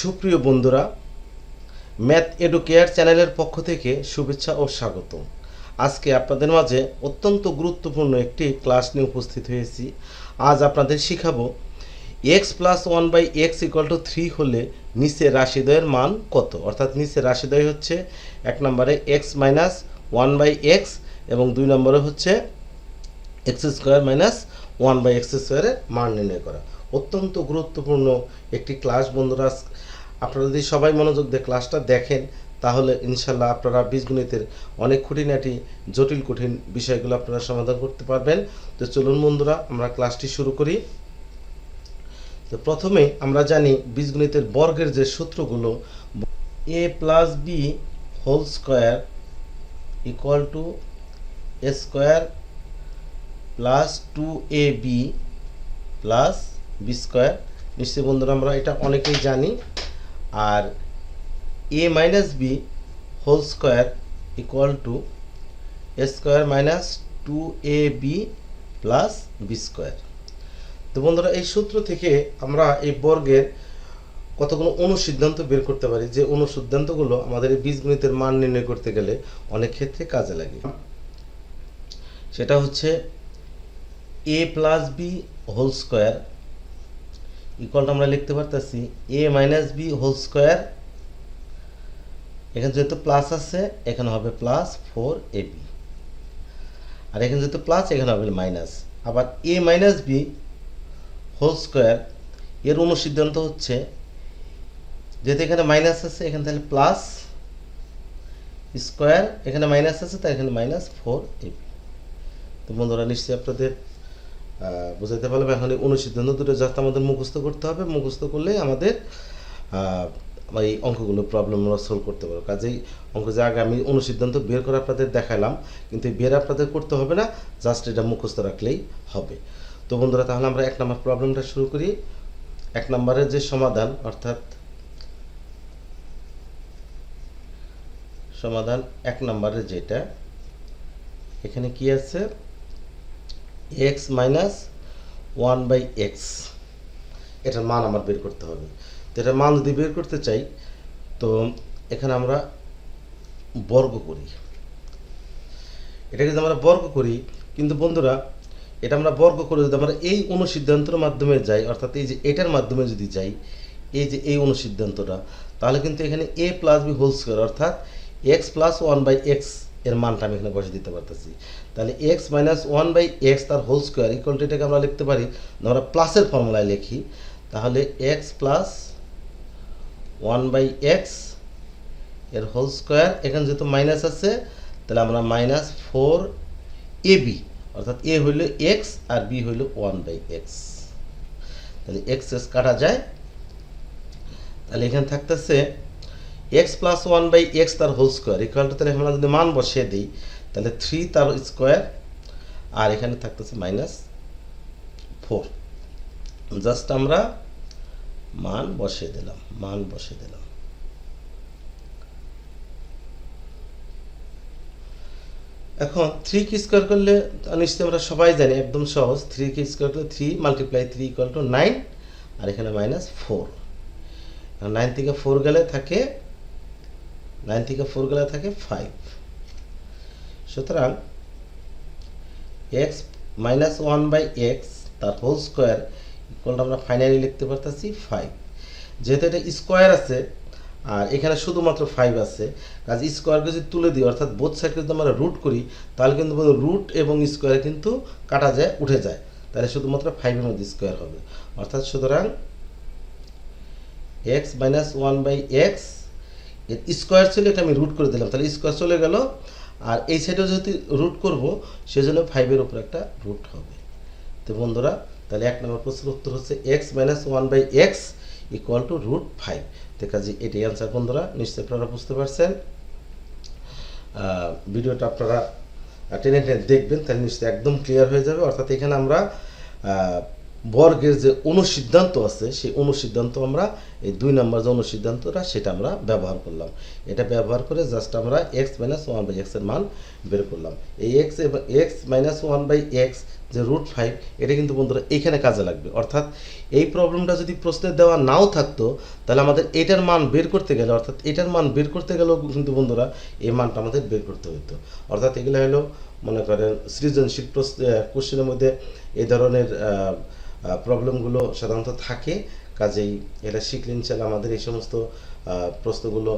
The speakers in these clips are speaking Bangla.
সুপ্রিয় বন্ধুরা, ম্যাথ এডুকেয়ার চ্যানেলের পক্ষ থেকে শুভেচ্ছা ও স্বাগত আজকে আপনাদের মাঝে অত্যন্ত গুরুত্বপূর্ণ একটি ক্লাস নিয়ে উপস্থিত হয়েছি। আজ আপনাদের শিখাবো X plus one by X equal to three হলে নিচের রাশিদ্বয়ের মান কত? অর্থাৎ নিচের রাশিদ্বয় হচ্ছে এক নম্বরে X minus one by X এবং দুই নম্বরে হচ্ছে X square minus one by X স্কোয়ারের মান নির্ণয় করা। অত্যন্ত গুরুত্বপূর্ণ একটি ক্লাস বন্ধুরা আপনারা যদি সবাই মনোযোগ দিয়ে ক্লাসটা দেখেন, তাহলে ইনশাল্লাহ আপনারা বীজগণিতের অনেক খুঁটিনাটি, জটিল, কঠিন বিষয়গুলো আপনারা সমাধান করতে পারবেন। তো চলুন বন্ধুরা, আমরা ক্লাসটি শুরু করি। তো প্রথমে আমরা জানি বীজগণিতের বর্গের যে সূত্রগুলো, A plus B whole square equal to A square plus two A B plus B square. নিশ্চয়ই বন্ধুরা, আমরা এটা অনেকেই জানি। আর A minus B whole square equal to A square minus two A B plus B square তো বন্ধুরা, এই সূত্র থেকে আমরা এই বর্গের কতগুলো অনুসিদ্ধান্ত বের করতে পারি? যে অনুসিদ্ধান্তগুলো আমাদের এই বীজগণিতের মান নির্ণয় করতে গেলে অনেক ক্ষেত্রে কাজে লাগে। সেটা হচ্ছে A plus B whole square ইকুয়ালটা আমরা লিখতে পারতেছি A minus B whole square এখানে যেহেতু প্লাস আছে, এখানে হবে প্লাস ফোর এ বি আর এখানে যেহেতু প্লাস এখানে হবে মাইনাস আবার A minus B whole square এর অনুসিদ্ধান্ত হচ্ছে, যেহেতু এখানে মাইনাস আছে, এখানে তাহলে প্লাস স্কোয়ার এখানে মাইনাস আছে, তাই এখানে মাইনাস ফোর এ বি তো বন্ধুরা নিশ্চয়ই আপনাদের। বুঝাতে পারলাম, এখন এই অনুসিদ্ধান্ত দুটো জাস্ট আমাদের মুখস্থ করতে হবে। মুখস্থ করলেই আমাদের এই অঙ্কগুলো প্রবলেম আমরা সলভ করতে পারব। কাজেই অঙ্ক যে আগে আমি অনুসিদ্ধান্ত বের করে আপনাদের দেখালাম কিন্তু এই বের আপনাদের করতে হবে না জাস্ট এটা মুখস্থ রাখলেই হবে। তো বন্ধুরা, তাহলে আমরা এক নম্বর প্রবলেমটা শুরু করি। এক নম্বরের যে সমাধান, অর্থাৎ সমাধান এক নম্বরের যেটা, এখানে কি আছে? X minus one by X এটার মান আমার বের করতে হবে। তো এটার মান যদি বের করতে চাই, তো এখানে আমরা বর্গ করি। এটাকে যদি আমরা বর্গ করি, কিন্তু বন্ধুরা, এটা আমরা বর্গ করে যদি আমরা এই অনুসিদ্ধান্তের মাধ্যমে যাই, অর্থাৎ এই যে এটার মাধ্যমে যদি যাই, এই যে এই অনুসিদ্ধান্তটা, তাহলে কিন্তু এখানে A plus B whole square অর্থাৎ X plus one by X এর মানটা আমি এখানে বসে দিতে পারতেছি। তাহলে X minus one by X তার হোল স্কোয়ার ইকুয়াল এটাকে আমরা লিখতে পারি। আমরা প্লাসের ফর্মুলায় লিখি। তাহলে এক্স প্লাস ওয়ান বাই এক্সের হোল স্কোয়ার এখানে যেহেতু মাইনাস আছে, তাহলে আমরা মাইনাস ফোর এ বি অর্থাৎ এ হইল এক্স আর বি হইল ওয়ান বাই এক্স তাহলে এক্স এস কাটা যায়। তাহলে এখানে থাকতেছে X plus one by X তার হোল স্কোয়ার ইকুয়াল টু তাহলে আমরা যদি মান বসিয়ে দিই, তাহলে থ্রি তার স্কোয়ার আর এখানে থাকতেছে মাইনাস ফোর জাস্ট আমরা মান বসিয়ে দিলাম, মান বসিয়ে দিলাম। এখন থ্রি কি স্কোয়ার করলে, নিশ্চয়ই আমরা সবাই জানি, একদম সহজ থ্রি কি স্কোয়ার করলে three multiply three equal to nine আর এখানে মাইনাস ফোর নাইন থেকে ফোর গেলে থাকে নাইন থেকে ফোর গেলে থাকে ফাইভ। সুতরাং X minus one by X তার হোল স্কোয়ার ইকুয়ালটা আমরা ফাইনালি লিখতে পারতেছি ফাইভ যেহেতু এটা স্কোয়ার আছে, আর এখানে শুধুমাত্র ফাইভ আছে, কাজ স্কোয়ারকে যদি তুলে দিই, অর্থাৎ বোথ সাইডকে যদি আমরা রুট করি, তাহলে কিন্তু রুট এবং স্কোয়ার কিন্তু কাটা যায়, উঠে যায়। তাহলে শুধুমাত্র ফাইভের মধ্যে স্কোয়ার হবে। অর্থাৎ সুতরাং X minus one by X square ছিল এটা আমি রুট করে দিলাম। তাহলে স্কোয়ার চলে গেল। আর এই সাইডেও যদি রুট করব, সেজন্য ফাইভের উপর একটা রুট হবে। তো বন্ধুরা, তাহলে এক নম্বর প্রশ্নের উত্তর হচ্ছে X minus one by X equal to root five তো কাজে এটাই অ্যান্সার বন্ধুরা, নিশ্চয়ই আপনারা বুঝতে পারছেন। ভিডিওটা আপনারা টেনে টেনে দেখবেন, তাহলে নিশ্চয়ই একদম ক্লিয়ার হয়ে যাবে। অর্থাৎ এখানে আমরা বর্গের যে অনুসিদ্ধান্ত আছে, সেই অনুসিদ্ধান্ত আমরা, এই দুই নম্বর যে অনুসিদ্ধান্তটা, সেটা আমরা ব্যবহার করলাম। এটা ব্যবহার করে জাস্ট আমরা এক্স মাইনাস ওয়ান বাই এক্সের মান বের করলাম। এই এক্স এবং X minus one by X যে রুট ফাইভ এটা কিন্তু বন্ধুরা এইখানে কাজে লাগবে। অর্থাৎ এই প্রবলেমটা যদি প্রশ্নে দেওয়া নাও থাকতো, তাহলে আমাদের এটার মান বের করতে গেলে, অর্থাৎ এটার মান বের করতে গেলেও কিন্তু বন্ধুরা এই মানটা আমাদের বের করতে হতো অর্থাৎ এগুলো হলো, মনে করেন সৃজনশীল প্রশ্ন কোশ্চেনের মধ্যে এই ধরনের প্রবলেমগুলো সাধারণত থাকে। কাজেই এটা শিখলে ইনশাল্লাহ আমাদের এই সমস্ত প্রশ্নগুলো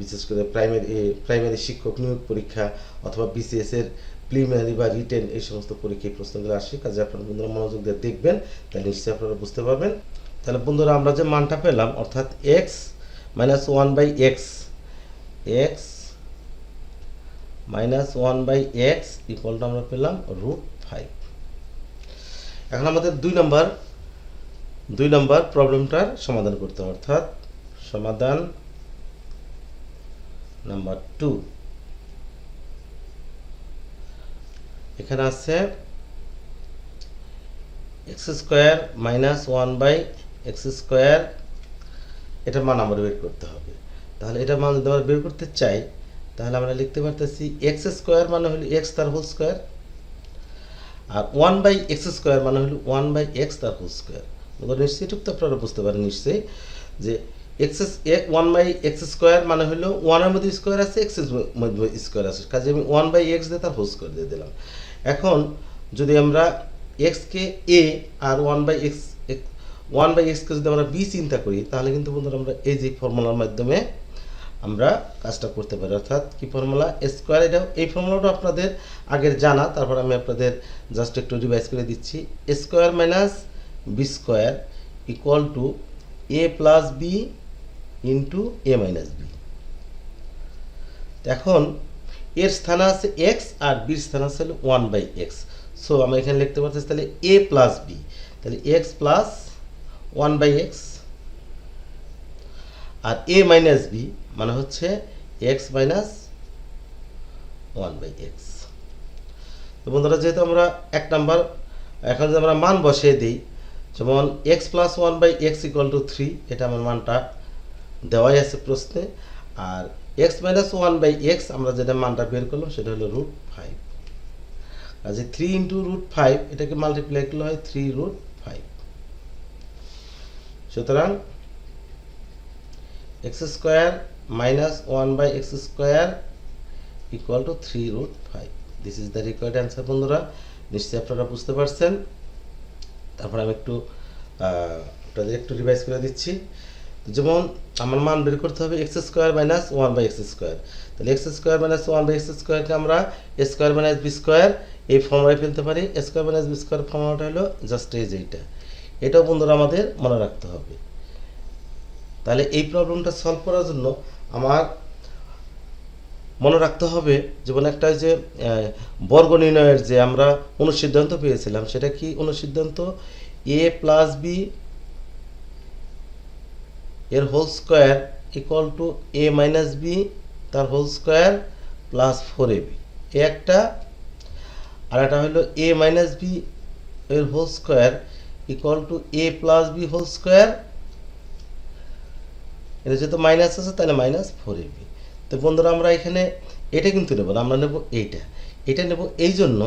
বিশেষ করে প্রাইমারি প্রাইমারি শিক্ষক নিয়োগ পরীক্ষা অথবা বিসিএস এর প্রিলিমিনারি বা রিটেন এই সমস্ত পরীক্ষায় প্রশ্নগুলো আসে। কাজে আপনারা বন্ধুরা মনোযোগ দিয়ে দেখবেন, তাহলে নিশ্চয়ই আপনারা বুঝতে পারবেন। তাহলে বন্ধুরা আমরা যে মানটা পেলাম, অর্থাৎ X minus one by X X minus one by X ইকুয়ালটা আমরা পেলাম রুট ফাইভ এখন আমাদের দুই নম্বর দুই নম্বর প্রবলেমটার সমাধান করতে হবে, অর্থাৎ সমাধান নাম্বার টু। এখানে আছে X square minus one by X square, এটার মান আমরা বের করতে হবে। তাহলে এটার মান যদি আমরা বের করতে চাই, তাহলে আমরা লিখতে পারতেছি এক্স স্কোয়ার মানে হলো এক্স তার হোল স্কোয়ার আর ওয়ান বাই এক্স স্কোয়ার মানে হলো ওয়ান বাই এক্স তার হোল স্কোয়ার নিশ্চয়ই এটুকু তো, আপনারা বুঝতে পারেন নিশ্চয়ই যে X one by X square মানে হলো ওয়ানের মধ্যে স্কোয়ার আছে এক্স মধ্যে স্কোয়ার আছে। কাজে আমি ওয়ান বাই এক্স দিয়ে তার হোল স্কোয়ার দিয়ে দিলাম। এখন যদি আমরা এক্সকে এ আর one by X one by এক্সকে যদি আমরা বি চিন্তা করি, তাহলে কিন্তু বন্ধুরা আমরা এই যে ফর্মুলার মাধ্যমে আমরা কাজটা করতে পারি। অর্থাৎ কি ফর্মুলা স্কোয়ার এটা এই ফর্মুলাটা আপনাদের আগের জানা। তারপর আমি আপনাদের জাস্ট একটু রিভাইজ করে দিচ্ছি। Square minus B square equal to A plus B into A minus B এখন এর স্থান আছে এক্স আর বির স্থান আছে ওয়ান বাই এক্স সো আমরা এখানে লিখতে পারতেছি তাহলে এ প্লাস বি তাহলে X plus one by X R A minus B মানে হচ্ছে X minus one by X তো বন্ধুরা, যেহেতু আমরা এক নাম্বার, এখন যদি আমরা মান বসিয়ে দিই, যেমন x plus one by x equal to three এটা আমার মানটা দেওয়াই আছে প্রশ্নে। আর x minus one by x আমরা যেটা মানটা বের করলাম, সেটা হলো রুট ফাইভ কাজে থ্রি ইন্টু রুট ফাইভ এটাকে মাল্টিপ্লাই করলে হয় থ্রি রুট ফাইভ সুতরাং x square minus one by x square equal to three root five this is the required answer বন্ধুরা। নিশ্চয়ই আপনারা বুঝতে পারছেন। তারপর আমি একটু আপনাদের একটু রিভাইজ করে দিচ্ছি। যেমন, আমার মান বের করতে হবে x square minus one by x square তাহলে x square minus one by x স্কোয়ারকে আমরা স্কোয়ার মাইনাস বি স্কোয়ার এই ফর্মুলায় ফেলতে পারি। স্কোয়ার মাইনাস বি স্কোয়ার ফর্মুলাটা হলো জাস্ট এই যে এইটা এটাও বন্ধুরা আমাদের মনে রাখতে হবে। তাহলে এই প্রবলেমটা সলভ করার জন্য আমার মনে রাখতে হবে যেমন একটা যে বর্গ নির্ণয়ের যে আমরা অনুসিদ্ধান্ত পেয়েছিলাম, সেটা কি অনুসিদ্ধান্ত? এ প্লাস বি এর whole square equal to a minus b তার whole square plus four a b এ একটা, আর একটা হলো এ মাইনাস বি এর whole square equal to a plus b whole square এটা যেহেতু মাইনাস আছে, তাহলে মাইনাস ফোর এবি তো বন্ধুরা, আমরা এখানে এটা কিন্তু নেব, আমরা নেব এইটা। এটা নেব এই জন্য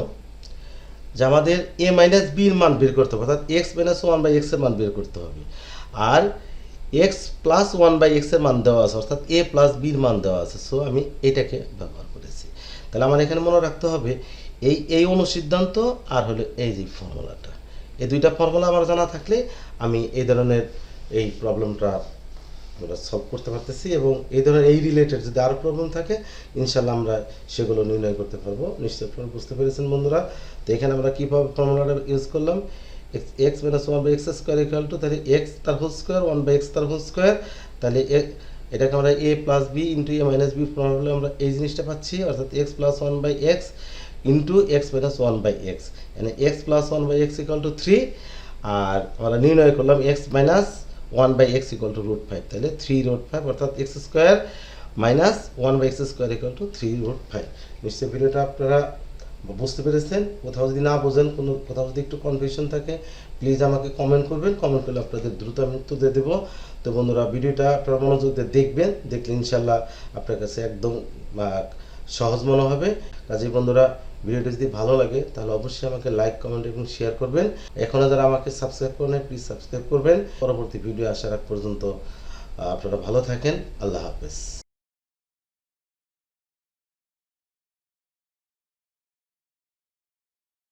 যে আমাদের এ মাইনাস বির মান বের করতে হবে, অর্থাৎ এক্স মাইনাস ওয়ান বাই এক্সের মান বের করতে হবে। আর এক্স প্লাস ওয়ান বাই এক্সের মান দেওয়া আছে, অর্থাৎ এ প্লাস বির মান দেওয়া আছে। সো আমি এটাকে ব্যবহার করেছি। তাহলে আমার এখানে মনে রাখতে হবে, এই এই অনুসিদ্ধান্ত আর হলো এই যে ফর্মুলাটা এই দুইটা ফর্মুলা আমার জানা থাকলে আমি এই ধরনের এই প্রবলেমটা আমরা সলভ করতে পারতেছি এবং এই ধরনের এই রিলেটেড যদি আরও প্রবলেম থাকে ইনশাল্লাহ আমরা সেগুলো নির্ণয় করতে পারব। নিশ্চয়ই বুঝতে পেরেছেন বন্ধুরা। তো এখানে আমরা কীভাবে ফর্মুলাটা ইউজ করলাম। X x minus one by x square equal to তাহলে এক্স তার whole square one by x তার হোল স্কোয়ার তাহলে এটাকে আমরা a plus b into a minus b formula আমরা এই জিনিসটা পাচ্ছি। অর্থাৎ x plus one by x into x minus one by x মানে x plus one by x equal to three আর আমরা নির্ণয় করলাম x minus one by x equal to root five তাহলে থ্রি রুট ফাইভ অর্থাৎ x square minus one by x square equal to three root five নিশ্চয়ই ভিডিওটা আপনারা বুঝতে পেরেছেন। কোথাও যদি না বোঝেন, কোনো, কোথাও যদি একটু কনফিউশন থাকে প্লিজ আমাকে কমেন্ট করবেন। কমেন্ট করলে আপনাদের দ্রুত আমি উত্তর দিয়ে দেবো। তো বন্ধুরা, ভিডিওটা আপনারা মনোযোগ দিয়ে দেখবেন। দেখলে ইনশাল্লাহ আপনার কাছে একদম সহজ মনে হবে। কাজে বন্ধুরা ভিডিওটি যদি ভালো লাগে, তাহলে অবশ্যই আমাকে লাইক কমেন্ট এবং শেয়ার করবেন। এখনও যারা আমাকে সাবস্ক্রাইব করেন প্লিজ সাবস্ক্রাইব করবেন। পরবর্তী ভিডিও আসার আগ পর্যন্ত আপনারা ভালো থাকেন। আল্লাহ হাফেজ।